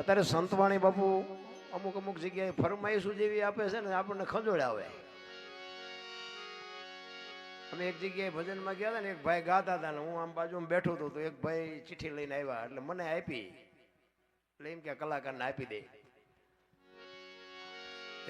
અત્યારે સંતવાણી બાપુ અમુક અમુક જગ્યાએ ફરમાઈશું જેવી આપે છે ને, આપણને ખંજોળાવે અમે એક જગ્યાએ ભજનમાં ગયા હતા ને, એક ભાઈ ગાતા હતા ને, હું આમ બાજુમાં બેઠો હતો તો એક ભાઈ ચિઠ્ઠી લઈને આવ્યા, એટલે મને આપી. એટલે એમ કે કલાકારને આપી દે.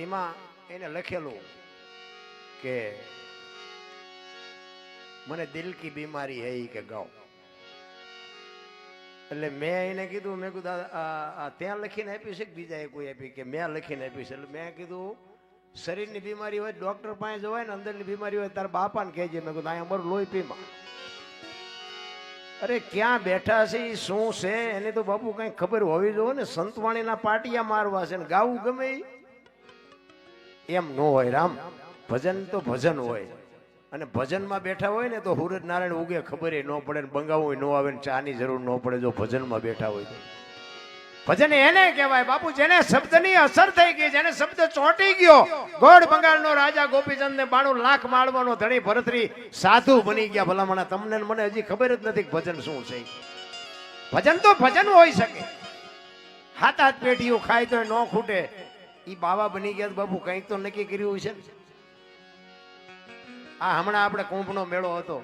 એમાં એને લખેલું કે, મને દિલ કી બીમારી હે કે ગાઓ એટલે મેં એને કીધું, મેં કીધું ત્યાં લખીને આપ્યું છે કે બીજાએ કોઈ આપી કે મેં લખીને આપ્યું છે? એટલે મેં કીધું, શરીરની બીમારી હોય, ડોક્ટર પાસે જવાય ને અંદરની બીમારી હોય, તારા બાપાને કહેજે. મેં કીધું, અહીંયા અમારું લોહી પીમાં અરે ક્યાં બેઠા છે એ શું છે? એને તો બાપુ કઈ ખબર હોવી જોઈએ ને, સંતવાણીના પાટિયા મારવા છે ને, ગાવું ગમે એમ ન હોય રામ. ભજન તો ભજન હોય. અને ભજનમાં બેઠા હોય ને તો હુરજ નારાયણ ઉગે ખબર ન પડે ને બંગાવું ન આવે ને ચાની જરૂર ન પડે જો ભજનમાં બેઠા હોય તો. ભજન એને કહેવાય. બાપુ, જેને શબ્દની અસર થઈ ગઈ, જેને શબ્દ ચોંટી ગયો, ગોળ બંગાળનો રાજા ગોપીચંદ ને બાણું લાખ માળવાનો ધણી ભરતરી સાધુ બની ગયા. ભલામણા, તમને મને હજી ખબર જ નથી ભજન શું છે. ભજન તો ભજન હોઈ શકે. હાથ હાથ પેટીઓ ખાય તો ન ખૂટે. એ બાવા બની ગયા બાપુ, કંઈક તો નક્કી કર્યું છે ને? આ હમણાં આપણે કુંભનો મેળો હતો.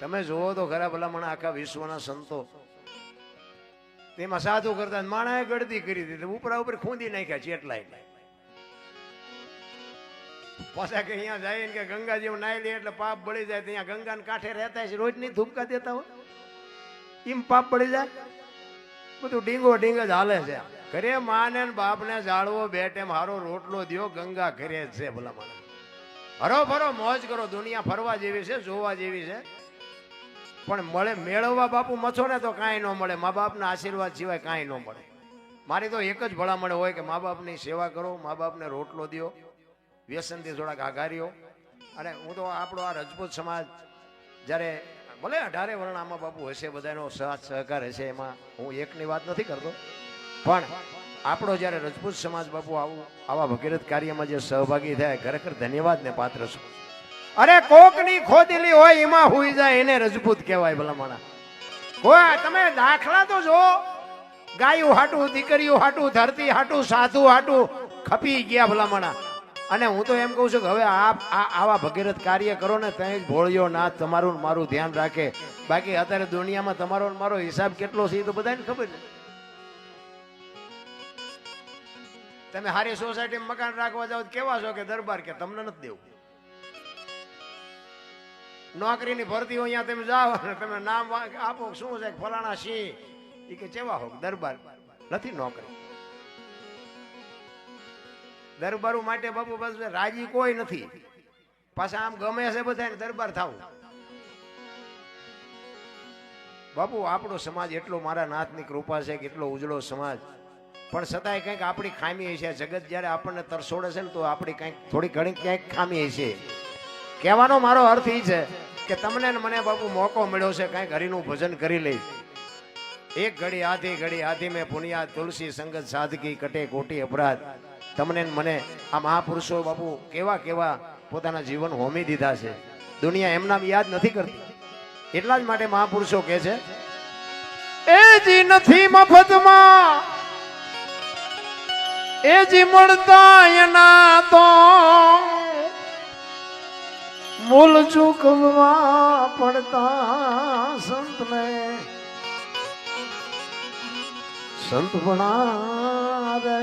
તમે જુઓ તો ખરા ભલામણ આખા વિશ્વના સંતો. તેમાં સાધુ કરતા માણાએ ગળદી કરી દીધી, ઉપરા ઉપર ખૂંદી નાખ્યા ચેટલાય પાછા કે અહીંયા જાય કે ગંગાજી નાઈ લે એટલે પાપ બળી જાય ત્યાં ગંગાને કાંઠે રહેતા છે રોજ નહીં ધૂપકા દેતા હોય. એમ પાપ પડી જાય. બધું ડીંગો ડીંગ જ હાલે છે. ઘરે માને બાપને જાળવો બે ટેમ હારો રોટલો દિયો, ગંગા ઘરે જ છે ભલા મને હરો ભરો, મોજ કરો. દુનિયા ફરવા જેવી છે, જોવા જેવી છે. પણ મળે મેળવવા બાપુ મથો ને તો કાંઈ ન મળે. મા બાપના આશીર્વાદ સિવાય કાંઈ ન મળે. મારી તો એક જ ભલામણ હોય કે મા બાપની સેવા કરો, મા બાપને રોટલો દ્યો, વ્યસનથી થોડાક આઘારીઓ અને હું તો આપણો આ રજપૂત સમાજ જ્યારે, ભલે અઢારે વર્ણ આમાં બાપુ હશે, બધાનો સાથ સહકાર હશે એમાં હું એકની વાત નથી કરતો. પણ આપણો જ્યારે રજપૂત સમાજ બાપુ આવું આવા ભગીરથ કાર્યમાં જે સહભાગી થાય, ખરેખર ધન્યવાદને પાત્ર છું અરે કોકની ખોદેલી હોય એમાં હુઈ જાય, એને રજપૂત કહેવાય ભલામણા હોય, તમે દાખલા તો જો ગાયું હાટું, દીકરીઓ હાટું, ધરતી હાટું, સાધુ હાટું ખપી ગયા ભલામણા અને હું તો એમ કહું છું કે હવે આ આવા ભગીરથ કાર્ય કરો ને ત્યાં જ ભોળિયો ના તમારું મારું ધ્યાન રાખે. બાકી અત્યારે દુનિયામાં તમારો ને મારો હિસાબ કેટલો છે એ તો બધાને ખબર છે. તમે હારી સોસાયટીમાં મકાન રાખવા જાઓ કેવા છો કે દરબાર કે તમને નથી દેવું? નોકરીની ભરતી હોય અહીંયા તમે જાઓ તમે નામ આપો શું છે ફલાણા સિંહ? એ કે ચેવા હો દરબાર? નથી નોકરી. દરબારો માટે બાપુ બસ રાજી કોઈ નથી. પાછા આમ ગમે છે બધાને દરબાર થાવું. બાપુ, આપણો સમાજ એટલો મારા નાથની કૃપા છે કે એટલો ઉજળો સમાજ. પણ છતાંય કંઈક આપણી ખામી છે જગત જ્યારે આપણને તરસોડે છે ને, તો આપણી કંઈક થોડી ઘણી ક્યાંક ખામી છે કહેવાનો મારો અર્થ એ છે કે તમને મને બાપુ મોકો મળ્યો છે કંઈક હરિનું ભજન કરી લઈ. એક ઘડી આધી ઘડી આધી મેં પુનિયા તુલસી સંગત સાદગી કટે કોટી અપરાધ. તમને મને આ મહાપુરુષો બાપુ કેવા કેવા પોતાના જીવન હોમી દીધા છે. દુનિયા એમના યાદ નથી કરતી. એટલા જ માટે મહાપુરુષો કહે છે, એ જી નથી મફતમાં. એ જી મળતા એના તો મૂલ ચૂકવવા પડતા સંતને. સંત ભણા રે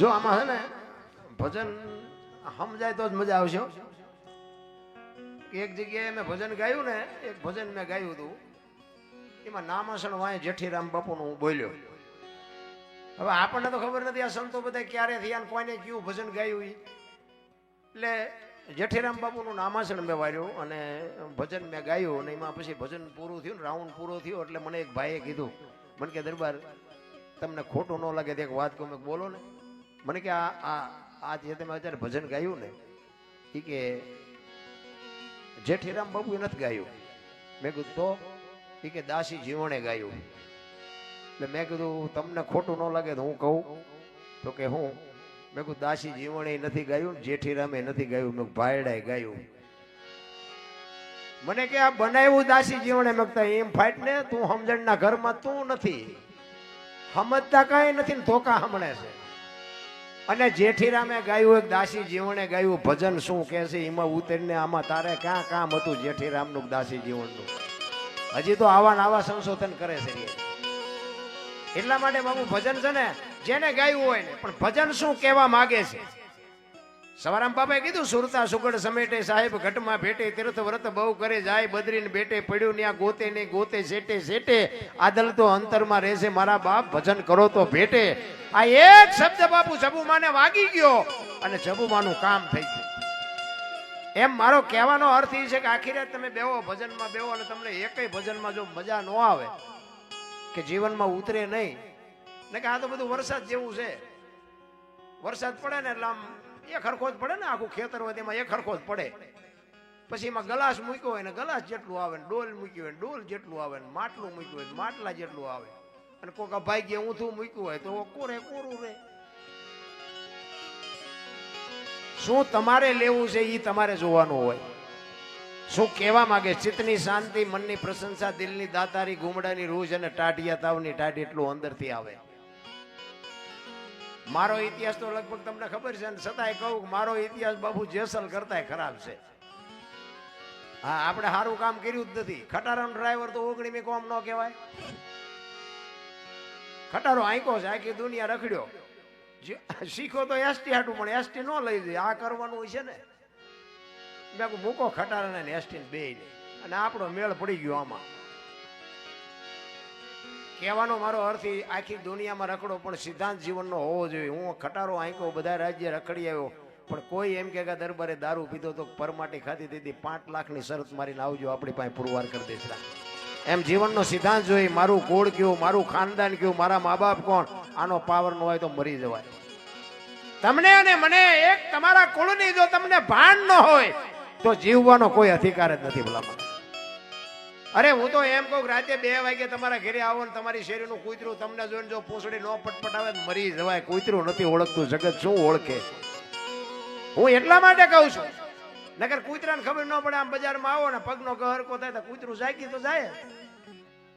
જો આમાં છે ને ભજન સમજાય તો જ મજા આવશે. એક જગ્યાએ મેં ભજન ગાયું ને, એક ભજન મેં ગાયું હતું. એમાં નામાસણ વાય જેઠીરામ બાપુનું હું બોલ્યો. હવે આપણને તો ખબર નથી આ સંતો બધા ક્યારે થયા કોઈને કયું ભજન ગાયું એટલે જેઠીરામ બાપુનું નામાસણ મેં વાર્યું અને ભજન મેં ગાયું અને એમાં પછી ભજન પૂરું થયું ને રાઉન્ડ પૂરો થયો એટલે મને એક ભાઈએ કીધું, મને કે દરબાર, તમને ખોટું ન લાગે તે એક વાત કહું. મેં બોલો ને. મને કે, આ આ આ જે તમે અત્યારે ભજન ગાયું ને એ કે જેઠીરામ બાપુએ નથી ગાયું. મેં કીધું, તો એ કે દાસી જીવણે ગાયું. એટલે મેં કીધું તમને ખોટું ન લાગે તો હું કહું. તો કે, હું? મેં કીધું, દાસી જીવણે નથી ગાયું જેઠીરામે નથી ગાયું. મેં ભાયડાએ ગાયું. મને કે, આ બનાવ્યું દાસી જીવણે. મગતા એમ ફાઈટ ને, તું સમજણના ઘરમાં તું નથી. સમજતા કાંઈ નથી ને ધોકા હમણે છે. અને જેઠીરામે ગાયું, એક દાસી જીવણે ગાયું. ભજન શું કે છે? એમાં ઉતરીને આમાં તારે ક્યાં કામ હતું જેઠીરામનું દાસી જીવનનું હજી તો આવા ને આવા સંશોધન કરે છે એટલા માટે બાબુ ભજન છે ને, જેને ગાયું હોય ને, પણ ભજન શું કહેવા માંગે છે? સવારામ બાપાએ કીધું, સુરતા સુગડ સમેટે સાહેબ, ઘટમાં ભેટે તીર્થ વ્રત બહુ કરે, જાય બદરીને બેટે પડ્યું ને આ ગોતે ને ગોતે સેટે સેટે આદલ તો અંતરમાં રહેશે મારા બાપ, ભજન કરો તો ભેટે. આ એક શબ્દ બાપુ જબુમાને વાગી ગયો અને જબુમાનું કામ થઈ ગયું. એમ મારો કહેવાનો અર્થ એ છે કે આખી રાત તમે બેહો, ભજનમાં બેહો અને તમને એકેય ભજનમાં જો મજા ન આવે, કે જીવનમાં ઉતરે નહીં. ને કે આ તો બધું વરસાદ જેવું છે. વરસાદ પડે ને એટલે આમ એક હરખો પડે ને આખું ખેતર હોય તેમાં એક હરખો પડે. પછી એમાં ગલાસ મૂક્યો હોય ને ગલાસ જેટલું આવે ને ડોલ મૂક્યું હોય ને ડોલ જેટલું આવે ને માટલું મૂક્યું હોય માટલા જેટલું આવે. અને કોકા ભાઈ ગયા ઊંધું મૂક્યું હોય તો કોરે કોરું રહે શું તમારે લેવું છે એ તમારે જોવાનું હોય. શું કહેવા માંગે? ચિત્તની શાંતિ, મનની પ્રશંસા, દિલની દાતારી, ગુમડાની રૂજ અને ટાઢિયા તાવની ટાઢ એટલું અંદરથી આવે. મારો ઇતિહાસ તો લગભગ તમને ખબર છે અને છતાંય કહું મારો ઇતિહાસ બાબુ જેસલ કરતાંય ખરાબ છે. હા, આપણે સારું કામ કર્યું જ નથી. ખટારાનો ડ્રાઈવર તો ઓગણી મે કોમ ન કહેવાય. ખટારો આંકો છે, આખી દુનિયા રખડ્યો. શીખો તો એસટી હાટું પણ એસટી ન લઈ જાય આ કરવાનું હોય છે ને. મેં મૂકો ખટારાને ને એસટી બે અને આપણો મેળ પડી ગયો આમાં. કહેવાનો મારો અર્થ આખી દુનિયામાં રખડો પણ સિદ્ધાંત જીવનનો હોવો જોઈએ. હું ખટારો આંકો બધા રાજ્ય રખડી આવ્યો. પણ કોઈ એમ કે દરબારે દારૂ પીધો તો પરમાટી ખાધી દીધી. પાંચ લાખની શરત મારીને આવજો, આપણી પાસે પુરવાર કરી દઈશ. એમ જીવનનો સિદ્ધાંત જોઈ મારું ગોળ કયું, મારું ખાનદાન કયું, મારા મા બાપ કોણ? આનો પાવર ન હોય તો મરી જવાય. તમને અને મને એક તમારા કુળની જો તમને ભાન ન હોય, તો જીવવાનો કોઈ અધિકાર જ નથી ભલામણ. અરે હું તો એમ કહું રાતે બે વાગે તમારા ઘરે આવો ને તમારી શેરીનું કૂતરું તમને જોઈને જો પૂંછડી ન પટપટાવે આવે મરી જવાય. કૂતરું નથી ઓળખતું, જગત શું ઓળખે? હું એટલા માટે કહું છું નકર કૂતરાને ખબર ન પડે આમ બજારમાં આવો ને પગનો ગહરકો થાય તો કૂતરું જાગી તો જાય.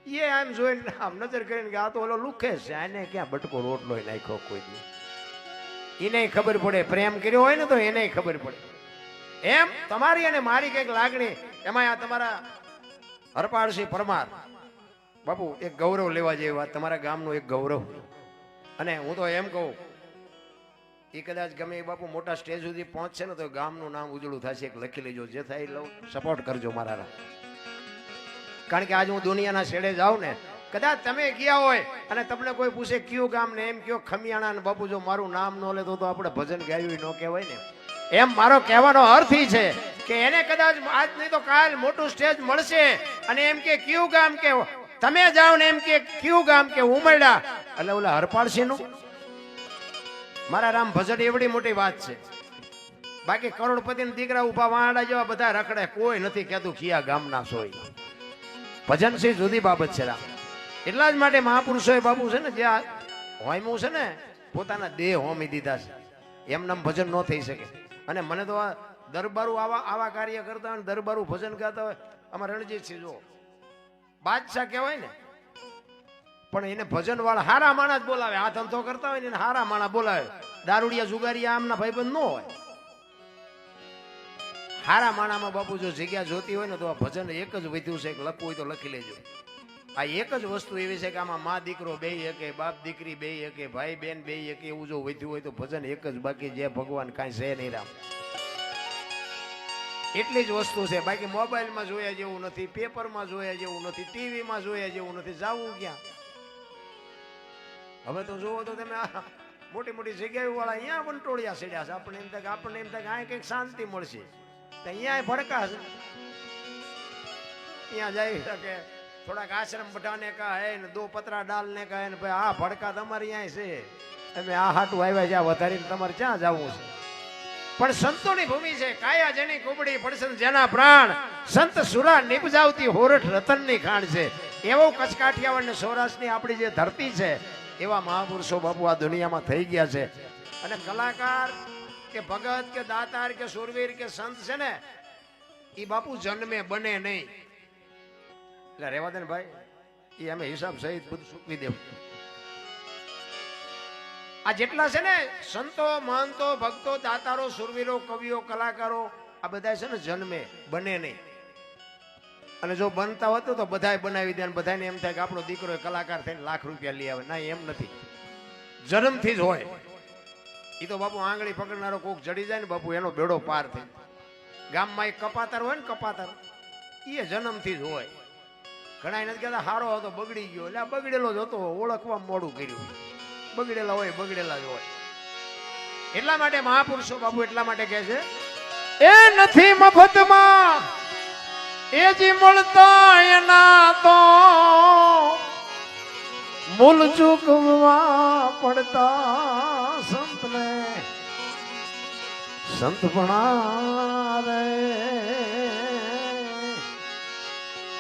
એ આમ જોઈને આમ નજર કરીને કે આ તો ઓલો લુખે છે, આને ક્યાં બટકો રોટલો નાખ્યો કોઈ દી? એને ખબર પડે, પ્રેમ કર્યો હોય ને તો એને ખબર પડે. એમ તમારી અને મારી કંઈક લાગણી એમાં આ તમારા હરપાળસિંહ પરમાર. બાપુ, એક ગૌરવ લેવા જેવી વાત, તમારા ગામનું એક ગૌરવ. અને હું તો એમ કહું એ કદાચ ગમે એ બાપુ મોટા સ્ટેજ સુધી પહોંચશે ને તો ગામનું નામ ઉજળું થશે, એક લખી લેજો, જે થાય લઉં. સપોર્ટ કરજો મારા કારણ કે આજ હું દુનિયાના છેડે જાઉં ને, કદાચ તમે ગયા હોય અને તમને કોઈ પૂછે, કયું ગામ ને એમ કયો? ખમિયાણા ને બાપુ જો મારું નામ ન લેતો તો આપણે ભજન ગાયું ન કહેવાય ને. એમ મારો કહેવાનો અર્થ છે કે એને કદાચ આજ નહીં તો કાલ મોટું સ્ટેજ મળશે અને એમ કે, કયું ગામ કે? તમે જાઓ ને એમ કે, કયું ગામ કે? ઉમરડા એટલે ઓલા હરપાળસિંહનું મારા રામ ભજન એવડી મોટી વાત છે. બાકી કરોડપતિ દીકરા ઊભા વાંડા જેવા બધા રખડે, કોઈ નથી કહેતું કિયા ગામના સોય. ભજન છે જુદી બાબત છે રામ. એટલા જ માટે મહાપુરુષોએ બાબુ છે ને, જે આ હોયમું છે ને, પોતાના દેહ હોમી દીધા છે. એમનામ ભજન ન થઈ શકે. અને મને તો આ દરબારું આવા આવા કાર્ય કરતા હોય દરબારું ભજન ગાતા હોય, આમાં રણજીતસિંહ જો બાદશાહ કહેવાય ને પણ એને ભજન વાળા હારા માણસ જ બોલાવે. આ ધંધો કરતા હોય એને હારા માણા બોલાવે. દારૂડિયા જુગારિયા આમના ભાઈબંધ ન હોય. હારા માણામાં બાપુ જો જગ્યા જોતી હોય ને તો આ ભજન એક જ વધ્યું છે લખવું હોય તો લખી લેજો. આ એક જ વસ્તુ એવી છે કે આમાં મા દીકરો બે એકે, બાપ દીકરી બે એકે, ભાઈ બેન બે એકે, એવું જો વધ્યું હોય તો ભજન એક જ બાકી જે ભગવાન કાંઈ છે નહીં રામ. એટલી જ વસ્તુ છે. બાકી મોબાઈલમાં જોયા જેવું નથી, પેપરમાં જોયા જેવું નથી, ટીવીમાં જોયા જેવું નથી. જાવું ક્યાં? હવે તો જુઓ તો તમે આ મોટી મોટી જગ્યાઓ વાળા અહીંયા વંટોળિયા સેડ્યા છે. આપણને એમ થાય આપણને એમ થાય અહીંયા કંઈક શાંતિ મળશે. અહીંયા ભડકા છે. અહીંયા જઈ શકે થોડાક આશ્રમ બધાને કહે ને દો પતરા ડાલને કહે ને ભાઈ આ ભડકા તમારે અહીંયા છે. તમે આ હાટું આવ્યા આ વધારીને તમારે ક્યાં જવું છે. પણ સંતોની ભૂમિ છે. કાયા જેની કુબડી પડસન જેના પ્રાણ. સંત સુરા નિપજાવતી હોરઠ રતનની ખાણ છે. એવો કચકાઠિયાવાડ ને સૌરાષ્ટ્રની આપણી જે ધરતી છે એવા મહાપુરુષો બાપુ આ દુનિયામાં થઈ ગયા છે. અને કલાકાર કે ભગત કે દાતાર કે સુરવીર કે સંત છે ને એ બાપુ જન્મે, બને નહીં. એટલે રેવા દે ને ભાઈ એ અમે હિસાબ સહિત બધું સૂકવી દેવું. આ જેટલા છે ને સંતો, મહંતો, ભક્તો, દાતારો સુરવીરો કવિઓ, કલાકારો, આ બધા છે ને જન્મે, બને નહીં. અને જો બનતા હોત તો બધાય બનાવી દે બધાને એમ થાય કે આપણો દીકરો કલાકાર થઈને લાખ રૂપિયા લઈ આવે. ના, એમ નથી. જન્મથી જ હોય. એ તો બાપુ આંગળી પકડનારો કોક જડી જાય ને બાપુ એનો બેડો પાર થઈ ગામમાં એક કપાતર હોય ને કપાતર એ જન્મથી જ હોય. ઘણા નથી કહેતા, હારો હતો, બગડી ગયો. એટલે બગડેલો જ હતો, ઓળખવા મોડું કર્યું. બગડેલા હોય, બગડેલા જ હોય. એટલા માટે મહાપુરુષો બાપુ એટલા માટે કહે છે, એ નથી મફતમાં. એ જી મળતા એના તો મૂલ ચૂકવા પડતા સંતને. સંત રે.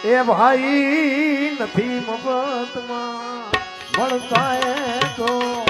એ ભાઈ નથી મફતમાં, મળતા એ તો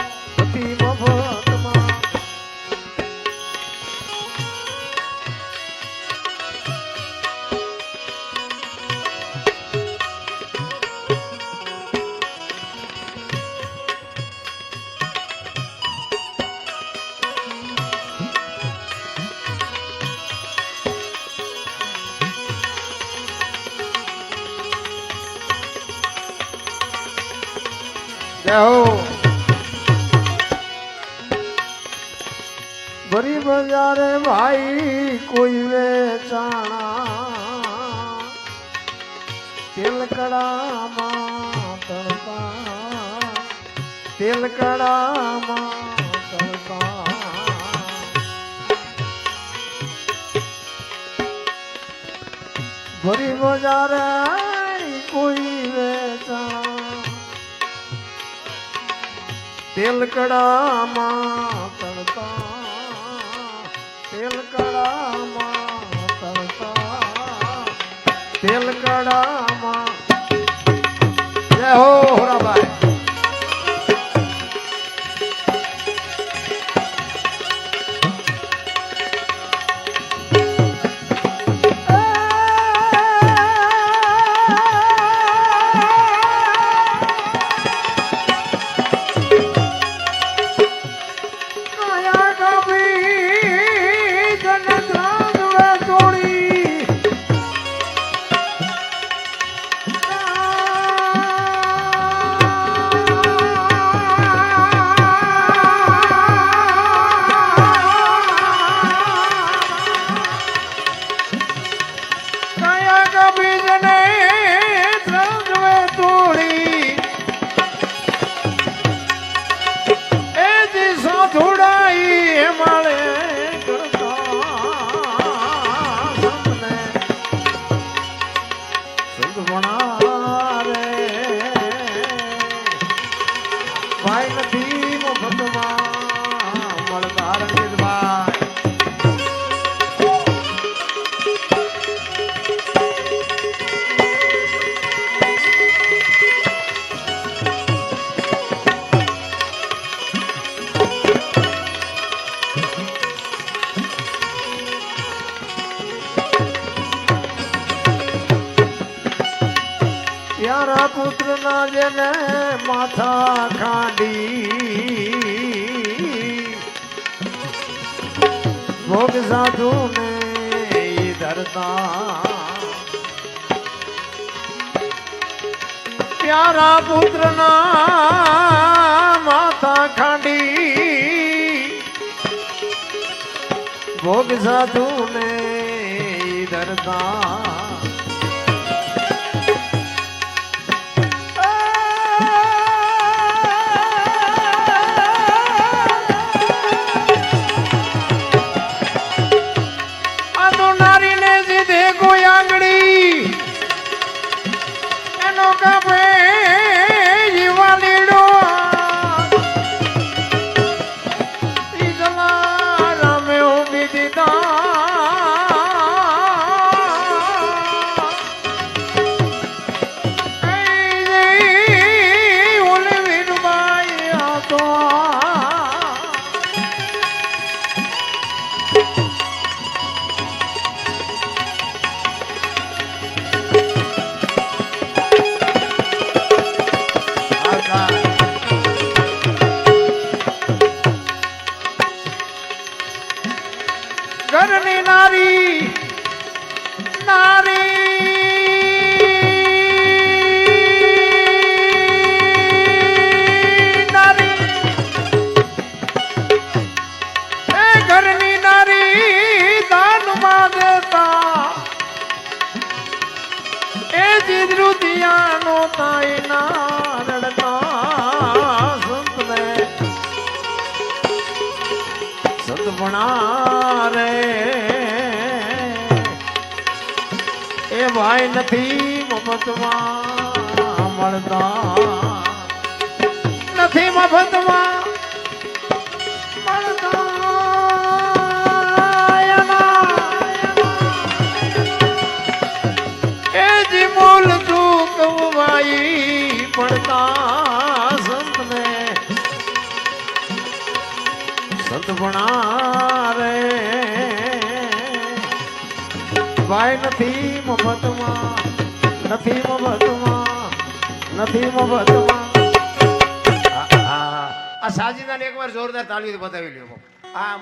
કોઈ વેચાણા તેલકડામાં તળતા તેલકડામાં તળતા. ભરી બજારે કોઈ વેચાણા તેલ તેલ કડામાં જય હો ભાઈ નથી મફતમાં મળતા રંજીતભાઈ पुत्र ના જેને માથા ખાડી. ભોગ સાધુ ને ધરતા. પ્યારા પુત્ર ના માથા ખાડી. ભોગ સાધુ ને ધરતા. ભાઈ નથી મફતમાં મળતા નથી મફતમાં નથી મફતમાં નથી મફતમાં આ- સાજીદાને એકવાર જોરદાર તાળીઓ બતાવી લ્યો આ